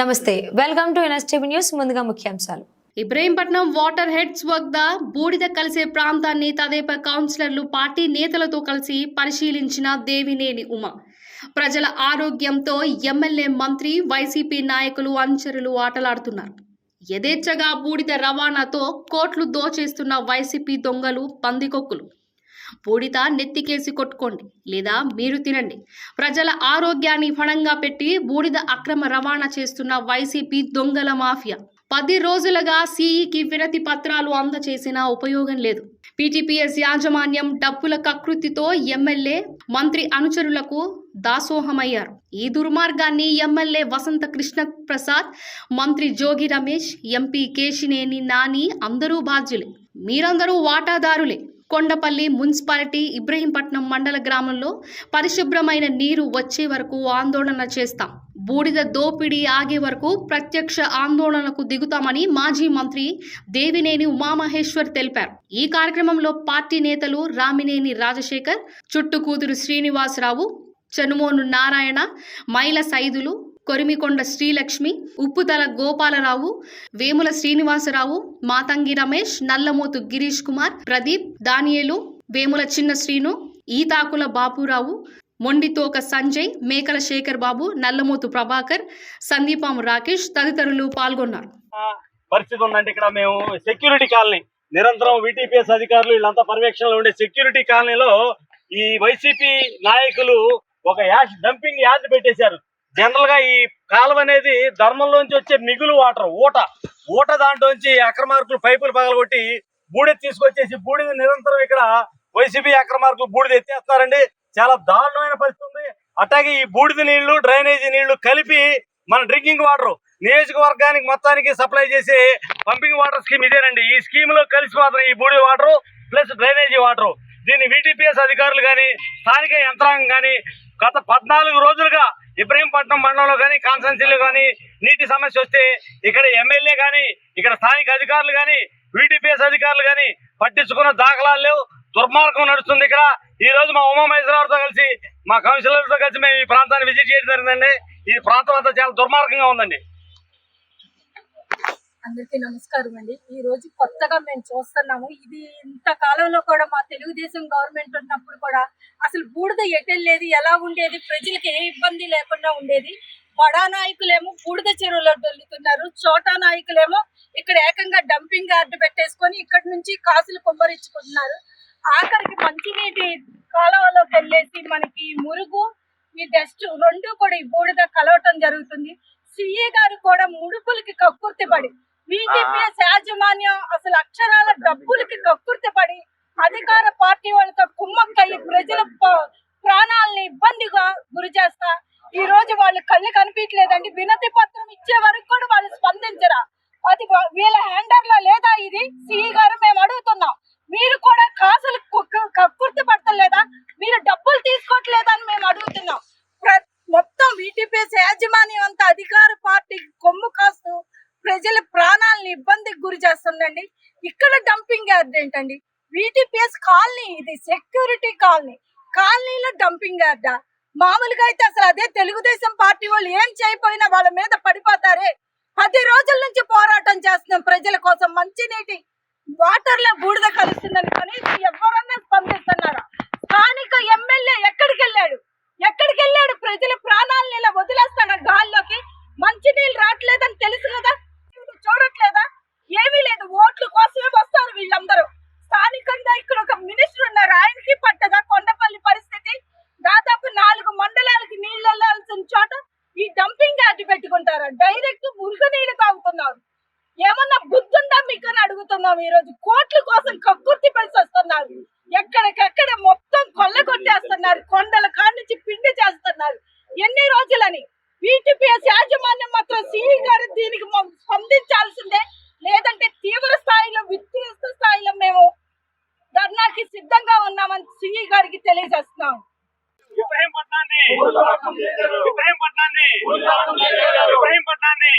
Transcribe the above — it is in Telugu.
నమస్తే వెల్కమ్ టు ఎన్ఎస్టీవీ న్యూస్ ముందుగా ముఖ్యాంశాలు. ఇబ్రహీంపట్నం వాటర్ హెడ్స్ వద్ద బూడిద కలిసే ప్రాంతాన్ని తదేప కౌన్సిలర్లు పార్టీ నేతలతో కలిసి పరిశీలించిన దేవినేని ఉమ. ప్రజల ఆరోగ్యంతో ఎమ్మెల్యే మంత్రి వైసీపీ నాయకులు అనుచరులు ఆటలాడుతున్నారు. యథేచ్ఛగా బూడిద రవాణాతో కోట్లు దోచేస్తున్న వైసీపీ దొంగలు పందికొక్కులు. బూడిద నెత్తికేసి కొట్టుకోండి లేదా మీరు తినండి. ప్రజల ఆరోగ్యాన్ని ఫణంగా పెట్టి బూడిద అక్రమ రవాణా చేస్తున్న వైసీపీ దొంగల మాఫియా. పది రోజులుగా సీఈకి వినతి పత్రాలు అందచేసినా ఉపయోగం లేదు. పీటీపీఎస్ యాజమాన్యం డబ్బుల కకృతితో ఎమ్మెల్యే మంత్రి అనుచరులకు దాసోహమయ్యారు. ఈ దుర్మార్గాన్ని ఎమ్మెల్యే వసంత కృష్ణ ప్రసాద్ మంత్రి జోగి రమేష్ ఎంపీ కేశినేని నాని అందరూ బాధ్యులే. మీరందరూ వాటాదారులే. కొండపల్లి మున్సిపాలిటీ ఇబ్రహీంపట్నం మండల గ్రామంలో పరిశుభ్రమైన నీరు వచ్చే వరకు ఆందోళన చేస్తాం. బూడిద దోపిడీ ఆగే వరకు ప్రత్యక్ష ఆందోళనకు దిగుతామని మాజీ మంత్రి దేవినేని ఉమామహేశ్వర్ తెలిపారు. ఈ కార్యక్రమంలో పార్టీ నేతలు రామినేని రాజశేఖర్ చుట్టుకూతురు శ్రీనివాసరావు చనుమోను నారాయణ మైల సైదులు కొరిమికొండ శ్రీలక్ష్మి ఉప్పుతల గోపాలరావు వేముల శ్రీనివాసరావు మాతంగి రమేష్ నల్లమోతు గిరీష్ కుమార్ ప్రదీప్ దానియేలు వేముల చిన్న శ్రీను ఈతాకుల బాపురావు మొండితోక సంజయ్ మేకల శేఖర్ బాబు నల్లమోతు ప్రభాకర్ సందీపం రాకేష్ తదితరులు పాల్గొన్నారు. పరిస్థితి ఉందంటే ఇక్కడ మేము సెక్యూరిటీ కాలనీ నిరంతరం విటిపిఎస్ అధికారులు వీళ్ళంతా పర్యవేక్షణలో ఉండే సెక్యూరిటీ కాలనీలో ఈ వైసీపీ నాయకులు ఒక యాష్ డంపింగ్ యార్డ్ పెట్టేశారు. జనరల్గా ఈ కాలువ అనేది ధర్మంలోంచి వచ్చే మిగులు వాటర్ ఊట. ఊట దాంట్లోంచి అక్రమార్కులు పైపులు పగలగొట్టి బూడిద తీసుకొచ్చేసి బూడిద నిరంతరం ఇక్కడ వైసీపీ అక్రమార్కులు బూడిద ఎత్తేస్తారండి చాలా దారుణమైన పరిస్థితి ఉంది. అట్లాగే ఈ బూడిద నీళ్ళు డ్రైనేజీ నీళ్ళు కలిపి మన డ్రింకింగ్ వాటర్ నియోజకవర్గానికి మొత్తానికి సప్లై చేసే పంపింగ్ వాటర్ స్కీమ్ ఇదేనండి. ఈ స్కీమ్లో మాత్రం ఈ బూడిద వాటర్ ప్లస్ డ్రైనేజీ వాటర్. దీన్ని వీటీపీఎస్ అధికారులు కానీ స్థానిక యంత్రాంగం కానీ గత పద్నాలుగు రోజులుగా ఇబ్రహీంపట్నం మండలంలో కానీ కాన్సెన్సీలో కానీ నీటి సమస్య వస్తే ఇక్కడ ఎమ్మెల్యే కానీ ఇక్కడ స్థానిక అధికారులు కానీ విటిపిఎస్ అధికారులు కానీ పట్టించుకున్న దాఖలాలు లేవు. దుర్మార్గం నడుస్తుంది ఇక్కడ. ఈ రోజు మా ఉమా మహేశ్వరరావుతో కలిసి మా కౌన్సిలర్తో కలిసి మేము ఈ ప్రాంతాన్ని విజిట్ చేయడం జరిగిందండి. ఈ ప్రాంతం అంతా చాలా దుర్మార్గంగా ఉందండి. అందరికీ నమస్కారం అండి. ఈ రోజు కొత్తగా మేము చూస్తున్నాము. ఇది ఇంత కాలంలో కూడా మా తెలుగుదేశం గవర్నమెంట్ ఉన్నప్పుడు కూడా అసలు బూడిద ఎటెళ్ళేది ఎలా ఉండేది ప్రజలకు ఏ ఇబ్బంది లేకుండా ఉండేది. బడా నాయకులేమో బూడిద చెరువులో దొల్లుతున్నారు. చోటా నాయకులేమో ఇక్కడ ఏకంగా డంపింగ్ యార్డ్ పెట్టేసుకొని ఇక్కడ నుంచి కాసులు కుమ్మరించుకుంటున్నారు ఆఖరికి మంచినీటి కాలువలోకి వెళ్ళేసి మనకి మురుగు ఈ డస్ట్ రెండు కూడా ఈ బూడిద కలవటం జరుగుతుంది. సిఏ గారు కూడా ముడుపులకి కక్కుర్తి పడి బీజేపీఎస్ యాజమాన్యం అసలు అక్షరాల డబ్బులకి కక్కుర్తి పడి అధికార పార్టీ వాళ్ళతో కుమ్మక్కయ్యి ప్రజల ప్రాణాలని ఇబ్బందిగా గురి చేస్తా. ఈ రోజు వాళ్ళు కళ్ళు కనిపించలేదండి. వినతి పత్రం ఇచ్చే వరకు కూడా వాళ్ళు స్పందించరా. అది వీళ్ళ హ్యాండర్లో లేదా ఇది? సిఈ గారు మేము అడుగుతున్నాం మీరు కూడా కాసులు కుక్క- కక్కుర్తి పడతలేదా మీరు డబ్బులు తీసుకోవట్లేదా అని మేము అడుగుతున్నాం ప్ర- మొత్తం వీటిపేస్ యాజమాన్యం అంతా అధికార పార్టీ కొమ్ము కాస్తూ ప్రజల ప్రాణాలను ఇబ్బందికి గురి చేస్తుందండి ఇక్కడ డంపింగ్ యార్డ్ ఏంటండి వీటిపిఎస్ కాలనీ. ఇది సెక్యూరిటీ కాలనీ. కాలనీలో డంపింగ్ యార్డా మామూలుగా అయితే అసలు అదే తెలుగుదేశం పార్టీ వాళ్ళు ఏం చేయపోయినా వాళ్ళ మీద పడిపోతారే. పది రోజుల నుంచి పోరాటం చేస్తున్నాం ప్రజల కోసం మంచినీటి వాటర్లో బూడిద కలుస్తుందని కనీసం ఎవరన్నా స్పందిస్తున్నారా? స్థానిక ఎమ్మెల్యే ఎక్కడికి వెళ్ళాడు ఎక్కడికి వెళ్ళాడు ప్రజల ప్రాణాలను ఇలా ఏమన్నా బుద్ధుందా మీకు అని అడుగుతున్నాం ఈ రోజు కోట్ల కోసం కక్కుర్తి పడి వస్తున్నారు ఎక్కడికక్కడ మొత్తం కొల్ల కొట్టేస్తున్నారు కొండల కాడి నుంచి పిండి చేస్తున్నారు. ఎన్ని రోజులని బీటీపీఎస్ యాజమాన్యం మాత్రం సిఇ గారు దీనికి స్పందించాల్సిందే. లేదంటే తీవ్ర స్థాయిలో విస్తృత స్థాయిలో మేము ధర్నాకి సిద్ధంగా ఉన్నామని సిఇ గారికి తెలియజేస్తున్నాం. ఇబ్రహీంపట్నాన్ని ఇబ్రహీంపట్నాన్ని ఇబ్రహీంపట్నాన్ని